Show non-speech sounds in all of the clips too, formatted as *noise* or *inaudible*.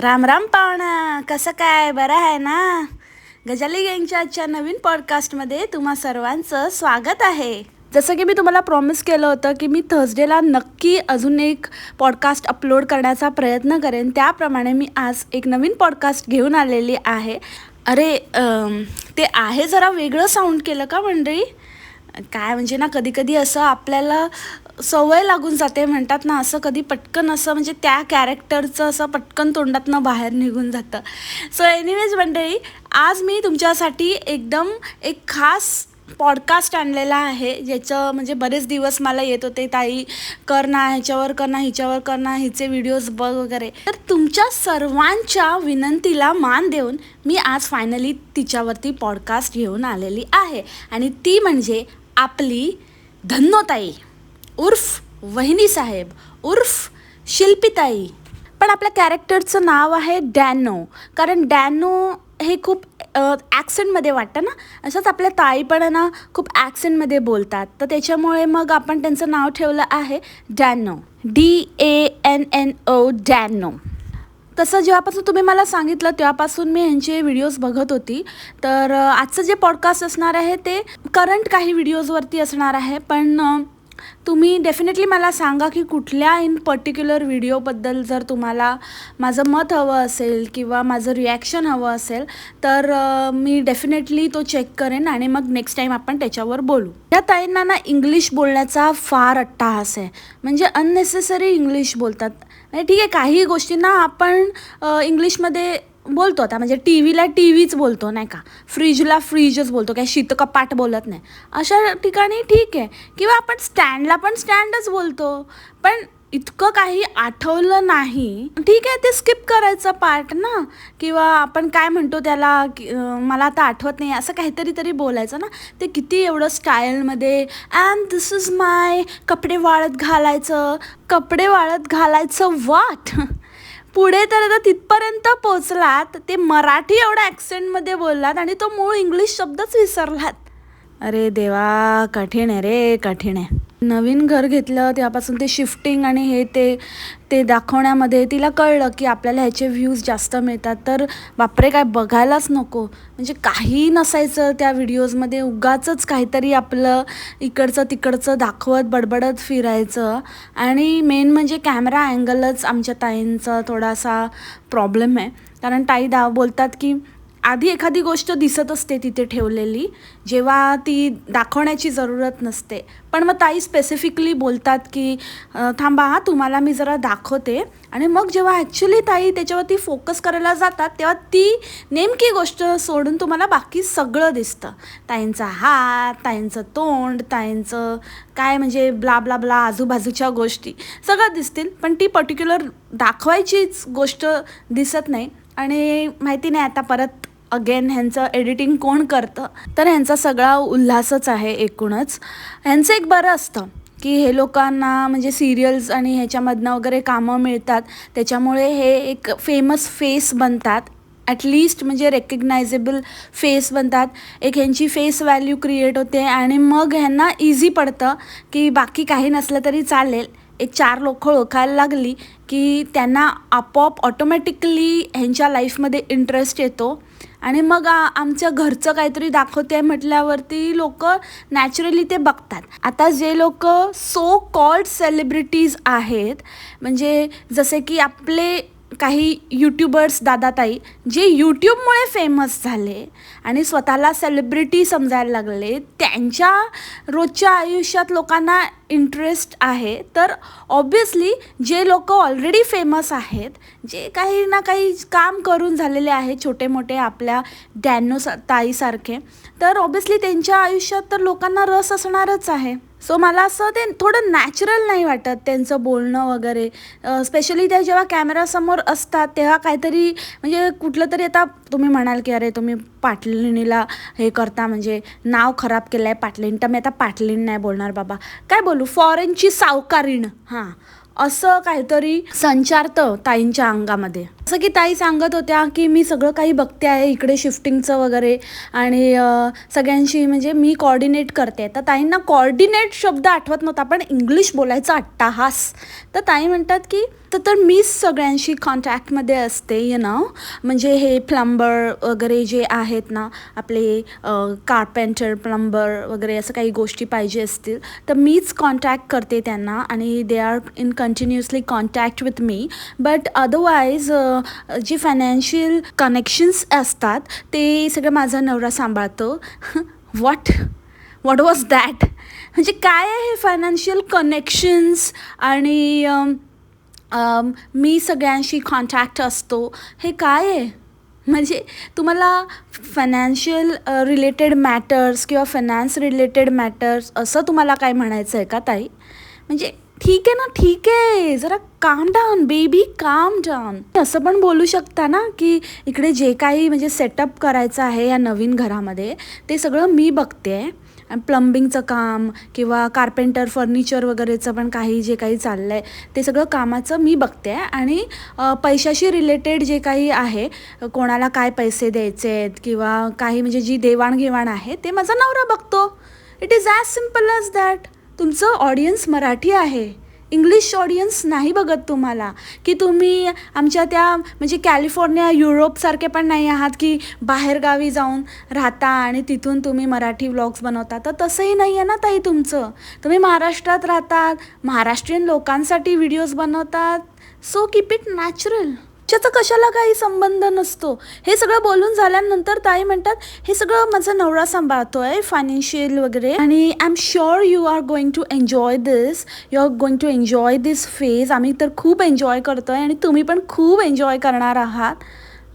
राम राम पाहुणा कसं काय? बरं आहे ना? गजाली गँगच्या आजच्या नवीन पॉडकास्टमध्ये तुम्हा सर्वांचं स्वागत आहे. जसं की मी तुम्हाला प्रॉमिस केलं होतं की मी थर्सडेला नक्की अजून एक पॉडकास्ट अपलोड करण्याचा प्रयत्न करेन. त्याप्रमाणे मी आज एक नवीन पॉडकास्ट घेऊन आलेली आहे. अरे अम, ते आहे जरा वेगळं साऊंड केलं का मंडळी? काय म्हणजे ना कधी कधी असं आपल्याला सवय लागून जाते म्हणतात ना असं कधी पटकन असं म्हणजे त्या कॅरेक्टरचं असं पटकन तोंडातनं बाहेर निघून जातं. सो एनिवेज मंडळी आज मी तुमच्यासाठी एकदम एक खास पॉडकास्ट आणलेला आहे ज्याचं म्हणजे बरेच दिवस मला येत होते ताई कर ना ह्याच्यावर कर ना हिच्यावर कर ना हिचे व्हिडिओज बघ वगैरे. तर तुमच्या सर्वांच्या विनंतीला मान देऊन मी आज फायनली तिच्यावरती पॉडकास्ट घेऊन आलेली आहे. आणि ती म्हणजे आपली धन्नोताई. उर्फ वहिनी साहेब उर्फ शिल्पीताई. पण आपल्या कॅरेक्टरचं नाव आहे डॅनो. कारण डॅनो हे खूप ॲक्सेंटमध्ये वाटतं ना? असंच आपल्या ताई पण आहे ना खूप ॲक्सेंटमध्ये बोलतात. तर त्याच्यामुळे मग आपण त्यांचं नाव ठेवलं आहे Dano. D A N N O Dano. तसं जेव्हापासून तुम्ही मला सांगितलं तेव्हापासून मी ह्यांचे व्हिडिओज बघत होती. तर आजचं जे पॉडकास्ट असणार आहे ते करंट काही व्हिडिओजवरती असणार आहे. पण तुम्ही डेफिनेटली मला सांगा की कुठल्या इन पर्टिक्युलर व्हिडिओबद्दल जर तुम्हाला माझं मत हवं असेल किंवा माझं रिॲक्शन हवं असेल तर मी डेफिनेटली तो चेक करेन आणि मग नेक्स्ट टाईम आपण त्याच्यावर बोलू. या ताईंना ना इंग्लिश बोलण्याचा फार अट्टाहास आहे. म्हणजे अननेसेसरी इंग्लिश बोलतात. म्हणजे ठीक आहे काही गोष्टींना आपण इंग्लिशमध्ये बोलतो आता म्हणजे टी व्हीला टी व्हीच बोलतो नाही का? फ्रीजला फ्रीजच बोलतो काय शीतकपाट बोलत नाही. अशा ठिकाणी ठीक आहे. किंवा आपण स्टँडला पण स्टँडच बोलतो. पण इतकं काही आठवलं नाही. ठीक आहे ते स्किप करायचं पार्ट ना. किंवा आपण काय म्हणतो त्याला मला आता आठवत नाही असं काहीतरी तरी बोलायचं ना. ते किती एवढं स्टाईलमध्ये अँड दिस इज माय कपडे वाळत घालायचं. कपडे वाळत घालायचं वाट पुढे तर आता तिथपर्यंत पोचलात ते मराठी एवढ्या ॲक्सेंटमध्ये बोललात आणि तो मूळ इंग्लिश शब्दच विसरलात. अरे देवा कठीण आहे रे कठीण आहे. नवीन घर घेतलं तेव्हापासून ते शिफ्टिंग आणि हे ते ते दाखवण्यामध्ये तिला कळलं की आपल्याला ह्याचे व्ह्यूज जास्त मिळतात. तर बापरे काय बघायलाच नको. म्हणजे काही नसायचं त्या व्हिडिओजमध्ये उगाचंच काहीतरी आपलं इकडचं तिकडचं दाखवत बडबडत फिरायचं. आणि मेन म्हणजे कॅमेरा अँगलच आमच्या ताईंचा थोडासा प्रॉब्लेम आहे. कारण ताई दा बोलतात की आधी एखादी गोष्ट दिसत असते तिथे ठेवलेली जेव्हा ती दाखवण्याची जरूरत नसते. पण मग ताई स्पेसिफिकली बोलतात की थांबा हा तुम्हाला मी जरा दाखवते. आणि मग जेव्हा ॲक्च्युली ताई त्याच्यावरती फोकस करायला जातात तेव्हा ती नेमकी गोष्ट सोडून तुम्हाला बाकी सगळं दिसतं. ताईंचा हात ताईंचं तोंड ताईंचं काय म्हणजे ब्ला ब्ला ब्ला आजूबाजूच्या गोष्टी सगळं दिसतील पण ती पर्टिक्युलर दाखवायचीच गोष्ट दिसत नाही. आणि माहिती नाही आता परत अगेन ह्यांचं एडिटिंग कोण करतं? तर ह्यांचा सगळा उल्हासच आहे एकूणच. ह्यांचं एक बरं असतं की हे लोकांना म्हणजे सिरियल्स आणि ह्याच्यामधनं वगैरे कामं मिळतात. त्याच्यामुळे हे एक फेमस फेस बनतात. ॲटलिस्ट म्हणजे रेकग्नायझेबल फेस बनतात. एक ह्यांची फेस व्हॅल्यू क्रिएट होते आणि मग ह्यांना इझी पडतं की बाकी काही नसलं तरी चालेल. एक चार लोक ओळखायला लागली की त्यांना आपोआप ऑटोमॅटिकली ह्यांच्या लाईफमध्ये इंटरेस्ट येतो. आणि मग आमच्या घरचं काहीतरी दाखवते म्हटल्यावरती लोक नॅचरली ते बघतात. आता जे लोक सो कॉल्ड सेलिब्रिटीज आहेत म्हणजे जसे की आपले काही यूट्यूबर्स दादाताई जे यूट्यूबमुळे फेमस झाले आणि स्वतःला सेलिब्रिटी समजायला लागले त्यांच्या रोजच्या आयुष्यात लोकांना इंटरेस्ट आहे. तर ऑब्वियसली जे लोक ऑलरेडी फेमस आहेत जे काही ना काही काम करून झालेले आहेत छोटे मोठे आपल्या डॅनो ताईसारखे तर ऑब्वियसली त्यांच्या आयुष्यात तर लोकांना रस असणारच आहे. सो मला असं ते थोडं नॅचरल नाही वाटत त्यांचं बोलणं वगैरे. स्पेशली त्या जेव्हा कॅमेरासमोर असतात तेव्हा काहीतरी म्हणजे कुठलं तरी आता तुम्ही म्हणाल की अरे तुम्ही पाटलिणीला हे करता म्हणजे नाव खराब केलं आहे पाटलीण तर मी आता पाटलीण नाही बोलणार बाबा. काय बोलू फॉरेनची सावकारीण. हां. असं काहीतरी संचारतं ताईंच्या अंगामध्ये. जसं की ताई सांगत होत्या की मी सगळं काही बघते आहे इकडे शिफ्टिंगचं वगैरे आणि सगळ्यांशी म्हणजे मी कॉर्डिनेट करते. तर ताईंना कॉर्डिनेट शब्द आठवत नव्हता पण इंग्लिश बोलायचा अट्टाहास. तर ताई म्हणतात की तर तर मीच सगळ्यांशी कॉन्टॅक्टमध्ये असते यु नो म्हणजे हे प्लंबर वगैरे जे आहेत ना आपले कार्पेंटर प्लंबर वगैरे असं काही गोष्टी पाहिजे असतील तर मीच कॉन्टॅक्ट करते त्यांना आणि they are in continuously contact with me but otherwise जे फायनान्शियल कनेक्शन्स असतात ते सगळं माझा नवरा सांभाळतो. वॉट वॉट वॉज दॅट म्हणजे काय आहे हे फायनान्शियल कनेक्शन्स आणि मी सगळ्यांशी कॉन्टॅक्ट असतो. हे काय आहे? म्हणजे तुम्हाला फायनान्शियल रिलेटेड मॅटर्स किंवा फायनान्स रिलेटेड मॅटर्स असं तुम्हाला काय म्हणायचं आहे का ताई? म्हणजे ठीक आहे ना ठीक आहे. जरा काम डाऊन बेबी काम डाऊन असं पण बोलू शकता ना की इकडे जे काही म्हणजे सेटअप करायचं आहे या नवीन घरामध्ये ते सगळं मी बघते. आणि प्लंबिंगचं काम किंवा कार्पेंटर फर्निचर वगैरेचं पण काही जे काही चाललं आहे ते सगळं कामाचं मी बघते. आणि पैशाशी रिलेटेड जे काही आहे कोणाला काय पैसे द्यायचे आहेत किंवा काही म्हणजे जी देवाणघेवाण आहे ते माझा नवरा बघतो. It is as simple as that तुमचं ऑडियन्स मराठी आहे. इंग्लिश ऑडियन्स नाही बघत तुम्हाला. की तुम्ही आमच्या त्या म्हणजे कॅलिफोर्निया युरोपसारखे पण नाही आहात की बाहेरगावी जाऊन राहता आणि तिथून तुम्ही मराठी व्लॉग्स बनवता. तर तसंही नाही आहे ना ताई तुमचं. तुम्ही महाराष्ट्रात राहतात महाराष्ट्रीयन लोकांसाठी व्हिडिओज बनवतात. सो कीप इट नॅचरल त्याचा कशाला काही संबंध नसतो? हे सगळं बोलून झाल्यानंतर ताई म्हणतात हे सगळं माझा नवरा सांभाळतोय फायनान्शियल वगैरे. आणि I am sure you are going to enjoy this you are going to enjoy this phase आम्ही तर खूप एन्जॉय करतोय आणि तुम्ही पण खूप एन्जॉय करणार आहात.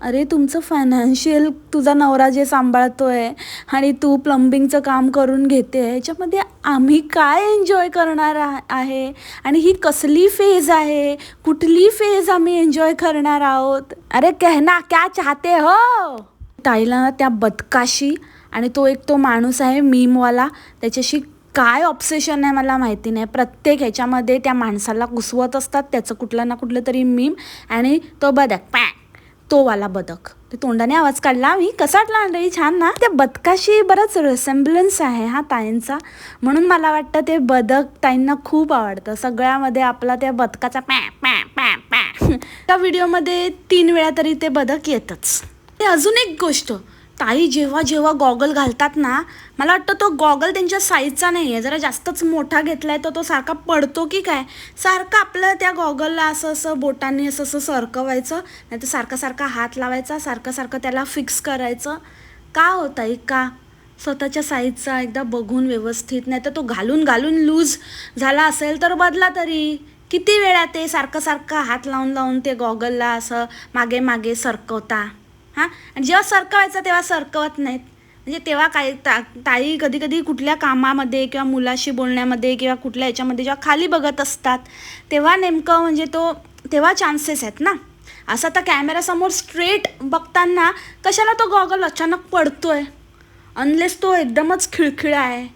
अरे तुमचं फायनान्शियल तुझा नवरा जे सांभाळतोय आणि तू प्लंबिंगचं काम करून घेते याच्यामध्ये आम्ही काय एन्जॉय करणार आ- आहे? आणि ही कसली फेज आहे? कुठली फेज आम्ही एन्जॉय करणार आहोत? अरे कहना क्या चाहते हो? ताईला ना त्या बदकाशी आणि तो एक तो माणूस आहे मीमवाला त्याच्याशी काय ऑप्सेशन आहे मला माहिती नाही. प्रत्येक ह्याच्यामध्ये त्या माणसाला कुसवत असतात त्याचं कुठलं ना कुठलं तरी मीम आणि तो बदक पॅ तो वाला बदक. ते तोंडाने आवाज काढला मी कसा वाटला अंडळी छान ना? त्या बदकाशी बराच रेसेम्बलन्स आहे हा ताईंचा. म्हणून मला वाटतं ते बदक ताईंना खूप आवडतं. सगळ्यामध्ये आपला त्या बदकाचा पॅ पॅ पॅ पॅ. *laughs* त्या व्हिडिओमध्ये तीन वेळा तरी ते बदक येतच. ते अजून एक गोष्ट ताई जेव्हा जेव्हा गॉगल घालतात ना मला वाटतं तो गॉगल त्यांच्या साईजचा नाही आहे जरा जास्तच मोठा घेतलाय तर तो सारखा पडतो की काय? सारखं आपलं त्या गॉगलला असं असं बोटांनी असं असं सरकवायचं नाही तर सारखा सारखा हात लावायचा सारखं सारखं त्याला फिक्स करायचं. का होत आहे का? स्वतःच्या साईजचा एकदा बघून व्यवस्थित नाही तर तो घालून घालून लूज झाला असेल तर बदला तरी. किती वेळा ते सारखं सारखं हात लावून लावून ते गॉगलला असं मागे मागे सरकवता? हां? आणि जेव्हा सरकवायचं तेव्हा सरकवत नाहीत. म्हणजे तेव्हा काय ता ताई कधी कधी कुठल्या कामामध्ये किंवा मुलाशी बोलण्यामध्ये किंवा कुठल्या याच्यामध्ये जेव्हा खाली बघत असतात तेव्हा नेमकं म्हणजे तो तेव्हा चान्सेस आहेत ना. असं आता कॅमेरासमोर स्ट्रेट बघताना कशाला तो गॉगल अचानक पडतो आहे अनलेस तो एकदमच खिळखिळा आहे.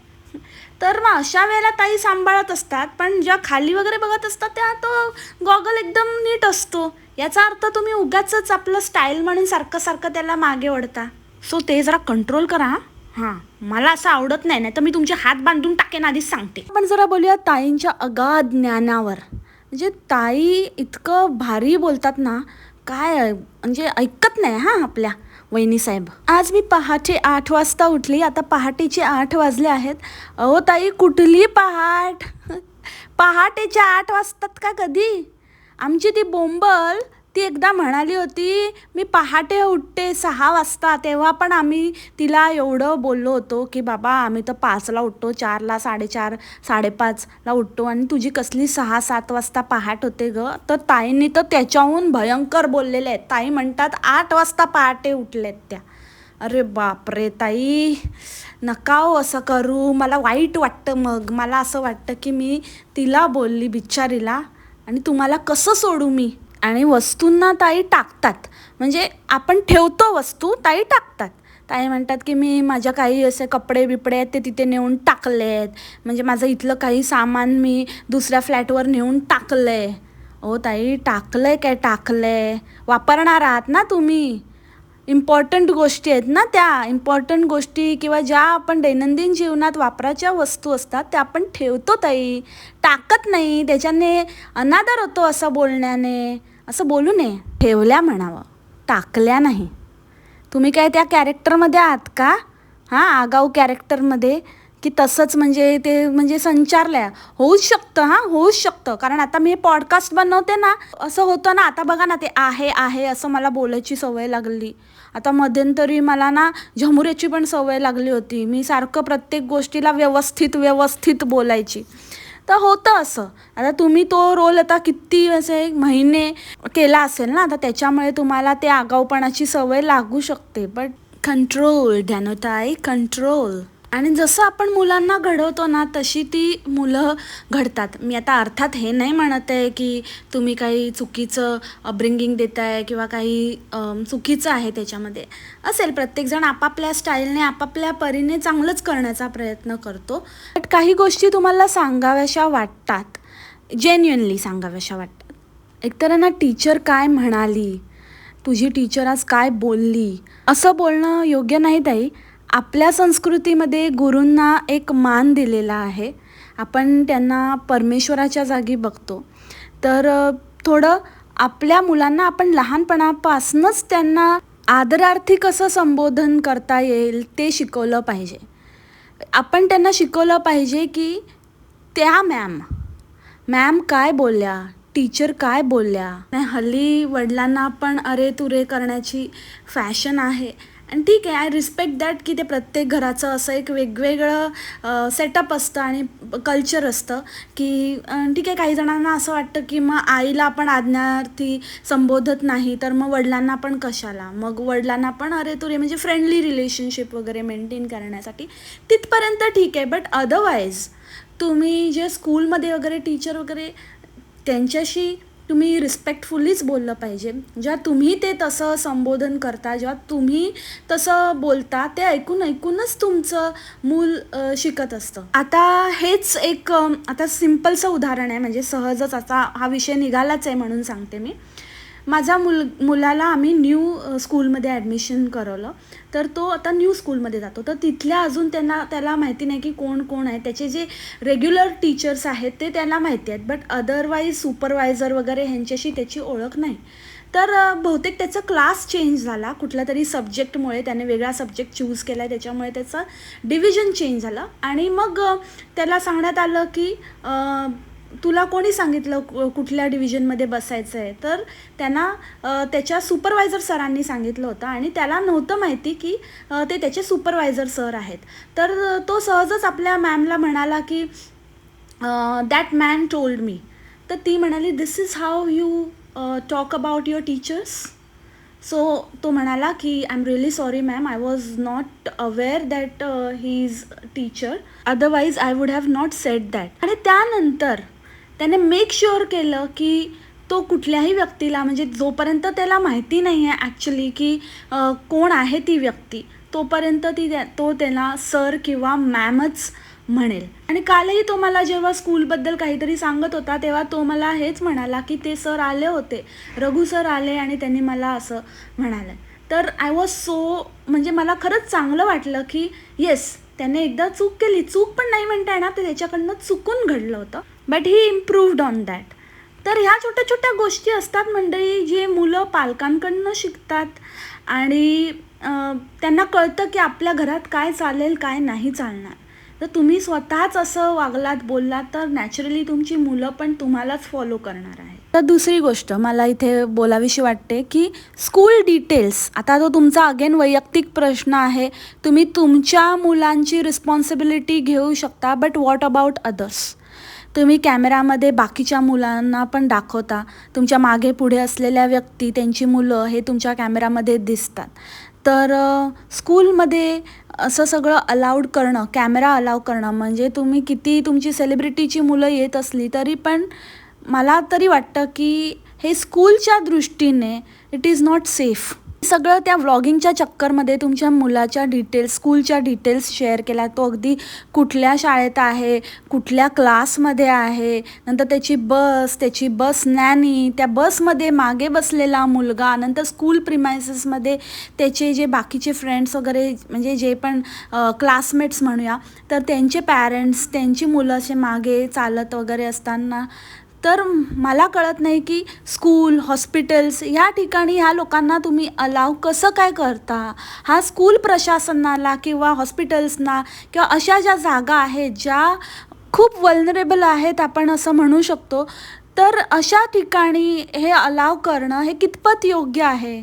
तर मग अशा वेळेला ताई सांभाळत असतात पण जेव्हा खाली वगैरे बघत असतात तेव्हा तो गॉगल एकदम नीट असतो. याचा अर्थ तुम्ही उगाच आपलं स्टाईल म्हणून सारखं सारखं त्याला मागे ओढता. सो ते जरा कंट्रोल करा हां. मला असं आवडत नाही नाही तर मी तुमचे हात बांधून टाकेन आधीच सांगते. आपण जरा बोलूया ताईंच्या अगाध ज्ञानावर. म्हणजे ताई इतकं भारी बोलतात ना काय म्हणजे ऐकत नाही हां आपल्या. वहिनी साहेब. आज मी पहाटे आठ वाजता उठली. आता पहाटेचे आठ वाजले आहेत. अहो ताई कुठली पहाट? *laughs* पहाटेच्या आठ वाजतात का कधी? आमची ती बोंबल ती एकदा म्हणाली होती मी पहाटे उठते सहा वाजता. तेव्हा पण आम्ही तिला एवढं बोललो होतो की बाबा आम्ही तर पाचला उठतो चारला साडेचार साडेपाचला उठतो आणि तुझी कसली सहा सात वाजता पहाट होते ग? तर ताईंनी तर त्याच्याहून भयंकर बोललेले आहेत. ताई म्हणतात आठ वाजता पहाटे उठलेत त्या. अरे बापरे ताई नका हो असं करू. मला वाईट वाटतं मग. मला असं वाटतं की मी तिला बोलली बिचारीला आणि तुम्हाला कसं सोडू मी? आणि वस्तूंना ताई टाकतात. म्हणजे आपण ठेवतो वस्तू ताई टाकतात. ताई म्हणतात की मी माझ्या काही असे कपडे बिपडे आहेत ते तिथे नेऊन टाकले आहेत म्हणजे माझं इथलं काही सामान मी दुसऱ्या फ्लॅटवर नेऊन टाकलं आहे ओ ताई टाकलं आहे काय टाकलं आहे वापरणार आहात ना तुम्ही? इम्पॉर्टंट गोष्टी आहेत ना त्या. इम्पॉर्टंट गोष्टी किंवा ज्या आपण दैनंदिन जीवनात वापराच्या वस्तू असतात त्या आपण ठेवतो ताई. टाकत नाही. त्याच्याने अनादर होतो असं बोलण्याने. असं बोलू नये. ठेवल्या म्हणावं. टाकल्या नाही. तुम्ही काय त्या कॅरेक्टरमध्ये आहात का? हां आगाऊ कॅरेक्टरमध्ये की तसंच म्हणजे ते म्हणजे संचारल्या. होऊच शकतं हां होऊच शकतं. कारण आता मी पॉडकास्ट बनवते ना. असं होतं ना आता बघा ना ते आहे आहे असं मला बोलायची सवय लागली. आता मध्यंतरी मला ना झमुऱ्याची पण सवय लागली होती. मी सारखं प्रत्येक गोष्टीला व्यवस्थित व्यवस्थित बोलायची. तर होतं असं. आता तुम्ही तो रोल आता किती असे महिने केला असेल ना तर त्याच्यामुळे तुम्हाला ते आगाऊपणाची सवय लागू शकते. बट कंट्रोल ध्यानोताई कंट्रोल आणि जसं आपण मुलांना घडवतो ना तशी ती मुलं घडतात. मी आता अर्थात हे नाही म्हणत आहे की तुम्ही काही चुकीचं अपब्रिंगिंग देताय किंवा काही चुकीचं आहे त्याच्यामध्ये. असेल प्रत्येकजण आपापल्या स्टाईलने आपापल्या परीने चांगलंच करण्याचा प्रयत्न करतो. बट काही गोष्टी तुम्हाला सांगाव्याशा वाटतात. जेन्युअनली सांगाव्याशा वाटतात. एकतर ना टीचर काय म्हणाली? तुझी टीचर आज काय बोलली? असं बोलणं योग्य नाही ताई. आपल्या संस्कृतीमध्ये गुरूंना एक मान दिलेला आहे. आपण त्यांना परमेश्वराच्या जागी बघतो. तर थोडं आपल्या मुलांना आपण लहानपणापासूनच त्यांना आदरार्थी कसं संबोधन करता येईल ते शिकवलं पाहिजे. आपण त्यांना शिकवलं पाहिजे की त्या मॅम मॅम काय बोलल्या? टीचर काय बोलल्या? नाही हल्ली वडिलांना पण अरे तुरे करण्याची फॅशन आहे. आणि ठीक आहे आय रिस्पेक्ट दॅट की ते प्रत्येक घराचं असं एक वेगवेगळं सेटअप असतं आणि कल्चर असतं की ठीक आहे काही जणांना असं वाटतं की मग आईला आपण आज्ञार्थी संबोधत नाही तर मग वडिलांना पण कशाला? मग वडिलांना पण अरे तुरे म्हणजे फ्रेंडली रिलेशनशिप वगैरे मेंटेन करण्यासाठी तिथपर्यंत ठीक आहे बट अदरवाईज तुम्ही जे स्कूलमध्ये वगैरे टीचर वगैरे त्यांच्याशी तुम्ही रिस्पेक्टफुलीच बोललं पाहिजे. जेव्हा तुम्ही ते तसं संबोधन करता जेव्हा तुम्ही तसं बोलता ते ऐकून ऐकूनच तुमचं मूल शिकत असतं. आता हेच एक आता सिम्पलचं उदाहरण आहे. म्हणजे सहजच आता हा विषय निघालाच आहे म्हणून सांगते मी. माझा मुल मुलाला आम्ही न्यू स्कूलमध्ये ॲडमिशन करवलं. तर तो आता न्यू स्कूलमध्ये जातो. तर तिथल्या अजून त्यांना त्याला माहिती नाही की कोण कोण आहे. त्याचे जे रेग्युलर टीचर्स आहेत ते त्यांना माहिती आहेत. बट अदरवाईज सुपरवायझर वगैरे ह्यांच्याशी त्याची ओळख नाही. तर बहुतेक त्याचा क्लास चेंज झाला. कुठल्या तरी सब्जेक्टमुळे त्याने वेगळा सब्जेक्ट चूज केला आहे त्याच्यामुळे त्याचं डिव्हिजन चेंज झालं. आणि मग त्याला सांगण्यात आलं की तुला कोणी सांगितलं कु- कुठल्या डिव्हिजनमध्ये बसायचं आहे तर त्यांना त्याच्या सुपरवायझर सरांनी सांगितलं होतं आणि त्याला नव्हतं माहिती की ते त्याचे सुपरवायझर सर आहेत. तर तो सहजच आपल्या मॅमला म्हणाला की दॅट मॅन टोल्ड मी तर ती म्हणाली this is how you talk about your teachers so तो म्हणाला की I am really sorry ma'am I was not aware that he is teacher otherwise I would have not set that आणि त्यानंतर त्याने make sure केलं की तो कुठल्याही व्यक्तीला म्हणजे जोपर्यंत त्याला माहिती नाही आहे ॲक्च्युली की कोण आहे ती व्यक्ती तोपर्यंत ती त्या- तो त्याला सर किंवा मॅमच म्हणेल. आणि कालही तो मला जेव्हा स्कूलबद्दल काहीतरी सांगत होता तेव्हा तो मला हेच म्हणाला की ते सर आले होते. रघु सर आले आणि त्यांनी मला असं म्हणालं. तर आय वॉज सो म्हणजे मला खरंच चांगलं वाटलं की येस त्याने एकदा चूक केली. चूक पण नाही म्हणता येणार ते त्याच्याकडनं चुकून घडलं होतं. But he improved on that तर ह्या छोट्या छोट्या गोष्टी असतात मंडळी जे मुलं पालकांकडनं शिकतात आणि त्यांना कळतं की आपल्या घरात काय चालेल काय नाही चालणार. तर तुम्ही स्वतःच असं वागलात बोललात तर नॅचरली तुमची मुलं पण तुम्हालाच फॉलो करणार आहे तर दुसरी गोष्ट मला इथे बोलावीशी वाटते की स्कूल डिटेल्स आता तो तुमचा अगेन वैयक्तिक प्रश्न आहे तुम्ही तुमच्या मुलांची रिस्पॉन्सिबिलिटी घेऊ शकता बट वॉट अबाउट अदर्स तुम्ही कॅमेरामध्ये बाकीच्या मुलांना पण दाखवता. तुमच्या मागे पुढे असलेल्या व्यक्ती त्यांची मुलं हे तुमच्या कॅमेरामध्ये दिसतात. तर स्कूलमध्ये असं सगळं अलाउड करणं कॅमेरा अलाव करणं म्हणजे तुम्ही किती तुमची सेलिब्रिटीची मुलं येत असली तरी पण मला तरी वाटतं की हे स्कूलच्या दृष्टीने इट इज नॉट सेफ सगळं त्या व्लॉगिंगच्या चक्करमध्ये तुमच्या मुलाच्या डिटेल्स स्कूलच्या डिटेल्स शेअर केल्या तो अगदी कुठल्या शाळेत आहे कुठल्या क्लासमध्ये आहे नंतर त्याची बस त्याची बस नॅनी त्या बसमध्ये मागे बसलेला मुलगा नंतर स्कूल प्रिमायसेसमध्ये त्याचे जे बाकीचे फ्रेंड्स वगैरे म्हणजे जे पण क्लासमेट्स म्हणूया तर त्यांचे पॅरेंट्स त्यांची मुलं असे मागे चालत वगैरे असताना तर मला कळत नाही की स्कूल हॉस्पिटल्स या ठिकाणी ह्या लोकांना तुम्ही अलाव कसं काय करता? हा स्कूल प्रशासनाला किंवा हॉस्पिटल्सना किंवा अशा ज्या जागा आहेत ज्या खूप वल्नरेबल आहेत आपण असं म्हणू शकतो तर अशा ठिकाणी हे अलाव करणं हे कितपत योग्य आहे?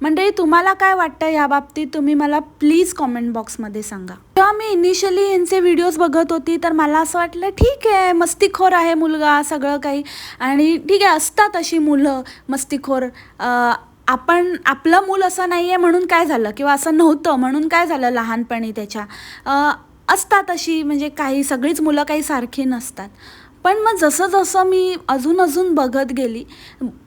म्हणजे तुम्हाला काय वाटतं या बाबतीत? तुम्ही मला प्लीज कॉमेंट बॉक्समध्ये सांगा. जेव्हा मी इनिशियली यांचे व्हिडिओज बघत होती तर मला असं वाटलं ठीक आहे मस्तीखोर आहे मुलगा सगळं काही. आणि ठीक आहे असतात अशी मुलं मस्तीखोर. आपण आपलं मूल असं नाही आहे म्हणून काय झालं? किंवा असं नव्हतं म्हणून काय झालं लहानपणी त्याच्या? असतात अशी म्हणजे काही सगळीच मुलं काही सारखी नसतात. पण मग जसं जसं मी अजून अजून बघत गेली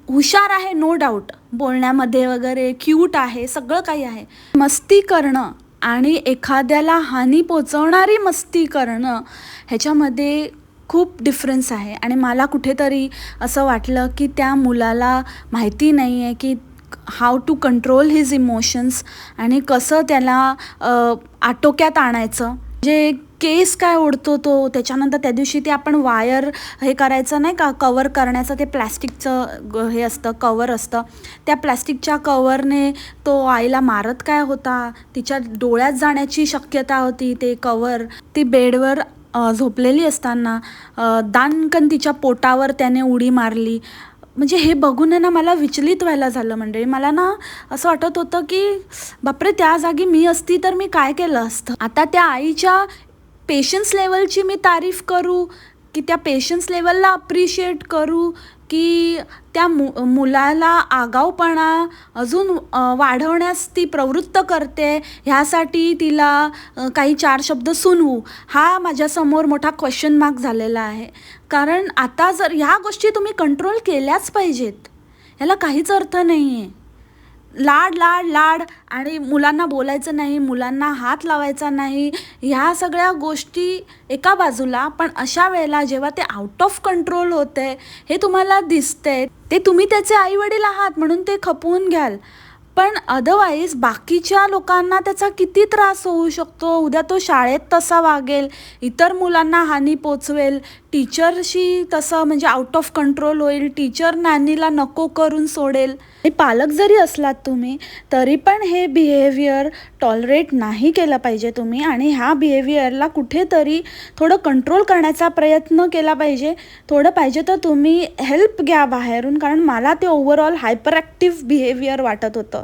हुशार आहे नो डाऊट बोलण्यामध्ये वगैरे क्यूट आहे सगळं काही आहे. मस्ती करणं आणि एखाद्याला हानी पोचवणारी मस्ती करणं ह्याच्यामध्ये खूप डिफरन्स आहे. आणि मला कुठेतरी असं वाटलं की त्या मुलाला माहिती नाही आहे की how to control his emotions आणि कसं त्याला आटोक्यात आणायचं. जे केस काय ओढतो तो? त्याच्यानंतर त्या दिवशी ते आपण वायर हे करायचं नाही का? कवर करण्याचं ते प्लॅस्टिकचं हे असतं कवर असतं. त्या प्लॅस्टिकच्या कवरने तो आईला मारत काय होता? तिच्या डोळ्यात जाण्याची शक्यता होती ते कवर ती बेडवर झोपलेली असताना दानकन तिच्या पोटावर त्याने उडी मारली. म्हणजे हे बघून ना मला विचलित व्हायला झालं म्हणजे. मला ना असं वाटत होतं की बापरे त्या जागी मी असती तर मी काय केलं असतं? आता त्या आईच्या पेशन्स लेवलची मी तारीफ करू? की त्या पेशन्स लेवलला अप्रिशिएट करू? की त्या मु मुलाला आगाऊपणा अजून वाढवण्यास ती प्रवृत्त करते? ह्यासाठी तिला काही चार शब्द सुनवू? हा माझ्यासमोर मोठा क्वेश्चन मार्क झालेला आहे. कारण आता जर ह्या गोष्टी तुम्ही कंट्रोल केल्याच पाहिजेत ह्याला काहीच अर्थ नाही आहे लाड लाड लाड. आणि मुलांना बोलायचं नाही मुलांना हात लावायचा नाही. ह्या सगळ्या गोष्टी एका बाजूला पण अशा वेळेला जेव्हा ते आउट ऑफ कंट्रोल होते हे तुम्हाला दिसते ते तुम्ही त्याचे आई वडील आहात म्हणून ते खपवून घ्याल. पण अदरवाईज बाकीच्या लोकांना त्याचा किती त्रास होऊ शकतो? उद्या तो शाळेत तसा वागेल इतर मुलांना हानी पोचवेल टीचरशी तसं म्हणजे आउट ऑफ कंट्रोल होईल टीचर नॅनीला नको करून सोडेल. आणि पालक जरी असलात तुम्ही तरी पण हे बिहेवियर टॉलरेट नाही केलं पाहिजे तुम्ही. आणि ह्या बिहेवियरला कुठेतरी थोडं कंट्रोल करण्याचा प्रयत्न केला पाहिजे. थोडं पाहिजे तर तुम्ही हेल्प घ्या बाहेरून. कारण मला ते ओव्हरऑल हायपर ॲक्टिव्ह बिहेवियर वाटत होतं.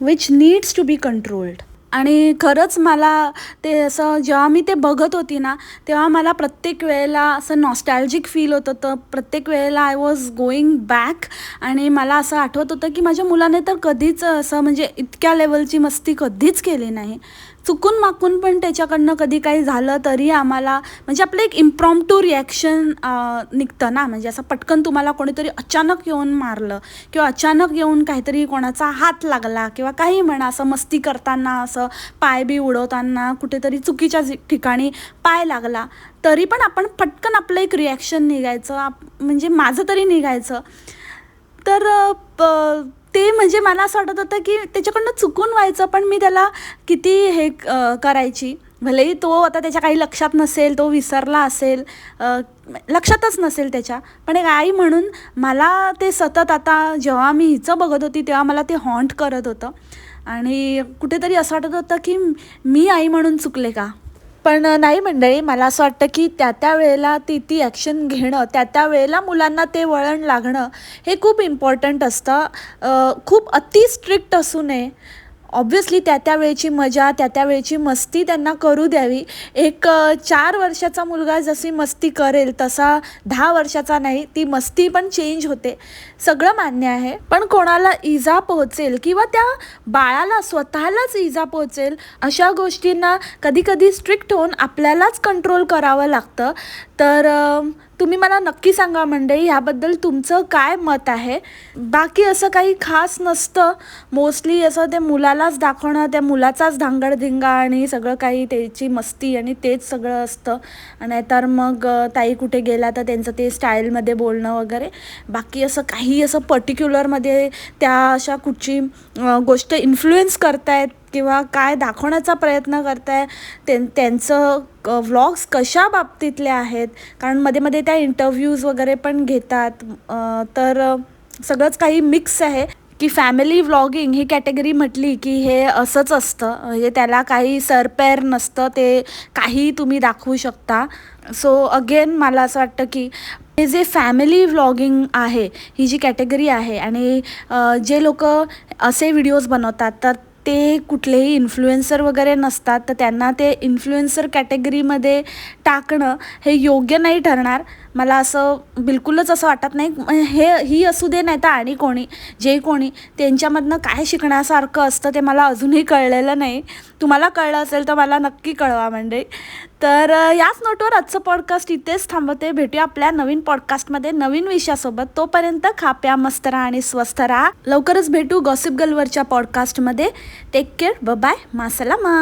Which needs to be controlled आणि खरंच मला ते असं जेव्हा मी ते बघत होती ना तेव्हा मला प्रत्येक वेळेला असं नॉस्टॅल्जिक फील होत होतं. प्रत्येक वेळेला आय वॉज गोईंग बॅक आणि मला असं आठवत होतं की माझ्या मुलाने तर कधीच असं म्हणजे इतक्या लेवलची मस्ती कधीच केली नाही. चुकून माकून पण त्याच्याकडनं कधी काही झालं तरी आम्हाला म्हणजे आपलं एक इम्प्रॉम टू रिॲक्शन निघतं ना. म्हणजे असं पटकन तुम्हाला कोणीतरी अचानक येऊन मारलं किंवा अचानक येऊन काहीतरी कोणाचा हात लागला किंवा काही म्हणा असं मस्ती करताना असं पाय बी उडवताना कुठेतरी चुकीच्या ठिकाणी पाय लागला तरी पण आपण पटकन आपलं एक रिॲक्शन निघायचं. आप- म्हणजे माझं तरी निघायचं. तर प- ते म्हणजे मला असं वाटत होतं की त्याच्याकडनं चुकून व्हायचं पण मी त्याला किती हे करायची. भलेही तो आता त्याच्या काही लक्षात नसेल तो विसरला असेल लक्षातच नसेल त्याच्या. पण एक आई म्हणून मला ते सतत आता जेव्हा मी हिचं बघत होती तेव्हा मला ते हॉन्ट करत होतं. आणि कुठेतरी असं वाटत होतं की मी आई म्हणून चुकले का? पण नाही मंडळी मला असं वाटतं की त्या त्या वेळेला ती ती ॲक्शन घेणं त्या त्या वेळेला मुलांना ते वळण लागणं हे खूप इम्पॉर्टंट असतं. खूप अति स्ट्रिक्ट असू नये. ऑब्व्हियसली त्या त्या वेळची मजा त्या त्या वेळची मस्ती त्यांना करू द्यावी. एक चार वर्षाचा मुलगा जशी मस्ती करेल तसा दहा वर्षाचा नाही ती मस्ती पण चेंज होते. सगळं मान्य आहे. पण कोणाला इजा पोहोचेल किंवा त्या बाळाला स्वतःलाच इजा पोहोचेल अशा गोष्टींना कधीकधी स्ट्रिक्ट होऊन आपल्यालाच कंट्रोल करावं लागतं. तर तुम्ही मला नक्की सांगा मंडळी ह्याबद्दल तुमचं काय मत आहे? बाकी असं काही खास नसतं. मोस्टली असं ते मुलालाच दाखवणं त्या मुलाचाच धांगडधिंगा आणि सगळं काही त्याची मस्ती आणि तेच सगळं असतं. आणि तर मग ताई कुठे गेला तर त्यांचं ते स्टाईलमध्ये बोलणं वगैरे. बाकी असं काही असं पर्टिक्युलरमध्ये त्या अशा कुठची गोष्ट इन्फ्लुएन्स करतायत किंवा काय दाखवण्याचा प्रयत्न करताय त्यां त्यांचं व्लॉग्स कशा बाबतीतले आहेत? कारण मध्ये मध्ये त्या इंटरव्ह्यूज वगैरे पण घेतात. तर सगळंच काही मिक्स आहे की फॅमिली व्लॉगिंग ही कॅटेगरी म्हटली की हे असंच असतं. म्हणजे त्याला काही सरपेर नसतं ते काही तुम्ही दाखवू शकता. सो अगेन मला असं वाटतं की हे जे फॅमिली व्लॉगिंग आहे ही जी कॅटेगरी आहे आणि जे लोक असे व्हिडिओज बनवतात तर ते कुठलेही इन्फ्लुएन्सर वगैरे नसतात तर त्यांना ते इन्फ्लुएन्सर कॅटेगरीमध्ये टाकणं हे योग्य नाही ठरणार. मला असं बिलकुलच असं वाटत नाही. हे ही असू दे नाही तर आणि कोणी जे कोणी त्यांच्यामधनं काय शिकण्यासारखं असतं ते मला अजूनही कळलेलं नाही. तुम्हाला कळलं असेल तर मला नक्की कळवा म्हणजे. तर याच नोटवर आजचं पॉडकास्ट इथेच थांबवते. भेटूया आपल्या नवीन पॉडकास्टमध्ये नवीन विषयासोबत. तोपर्यंत खाप्या मस्त राहा आणि स्वस्थ राहा. लवकरच भेटू गॉसिप गर्लवरच्या पॉडकास्टमध्ये टेक केअर बाय मासलामा